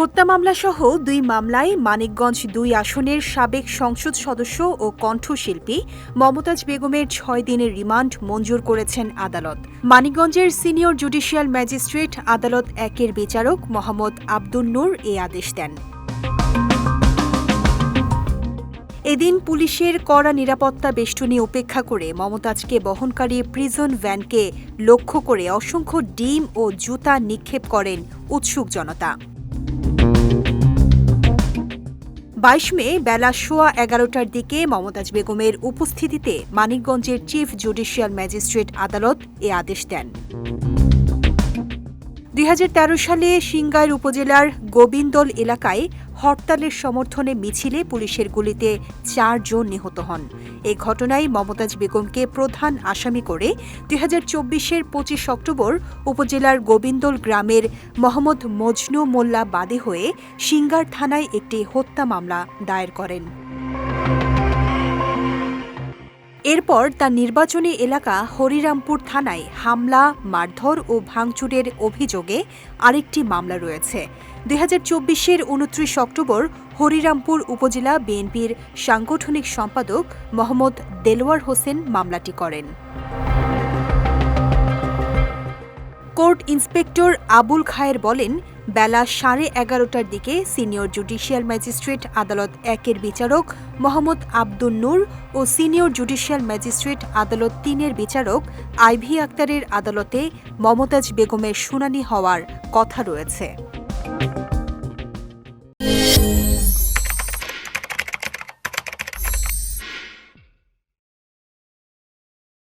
হত্যা মামলাসহ দুই মামলায় মানিকগঞ্জ দুই আসনের সাবেক সংসদ সদস্য ও কণ্ঠশিল্পী মমতাজ বেগমের ছয় দিনের রিমান্ড মঞ্জুর করেছেন আদালত। মানিকগঞ্জের সিনিয়র জুডিশিয়াল ম্যাজিস্ট্রেট আদালত একের বিচারক মোহাম্মদ আব্দুল নূর এ আদেশ দেন। এদিন পুলিশের কড়া নিরাপত্তা বেষ্টনী উপেক্ষা করে মমতাজকে বহনকারী প্রিজন ভ্যানকে লক্ষ্য করে অসংখ্য ডিম ও জুতা নিক্ষেপ করেন উৎসুক জনতা। বাইশ মে বেলা সোয়া এগারোটার দিকে মমতাজ বেগমের উপস্থিতিতে মানিকগঞ্জের চিফ জুডিশিয়াল ম্যাজিস্ট্রেট আদালত এ আদেশ দেন। দুই হাজার তেরো সালে সিংগাইর উপজেলার গোবিন্দল এলাকায় হরতালের সমর্থনে মিছিলে পুলিশের গুলিতে চারজন নিহত হন। এই ঘটনায় মমতাজ বেগমকে প্রধান আসামি করে দুই হাজার চব্বিশের পঁচিশ অক্টোবর উপজেলার গোবিন্দল গ্রামের মোহাম্মদ মজনু মোল্লা বাদী হয়ে সিঙ্গার থানায় একটি হত্যা মামলা দায়ের করেন। এরপর তার নির্বাচনী এলাকা হরিরামপুর থানায় হামলা, মারধর ও ভাঙচুরের অভিযোগে আরেকটি মামলা রয়েছে। দুই হাজার চব্বিশের উনত্রিশ অক্টোবর হরিরামপুর উপজেলা বিএনপির সাংগঠনিক সম্পাদক মোহাম্মদ দেলোয়ার হোসেন মামলাটি করেন। কোর্ট ইন্সপেক্টর আবুল খায়ের বলেন বেলা সাড়ে এগারোটার দিকে সিনিয়র জুডিশিয়াল ম্যাজিস্ট্রেট আদালত একের বিচারক মোহাম্মদ আব্দুল নূর ও সিনিয়র জুডিশিয়াল ম্যাজিস্ট্রেট আদালত তিনের বিচারক আইভি আক্তারের আদালতে মমতাজ বেগমের শুনানি হওয়ার কথা রয়েছে।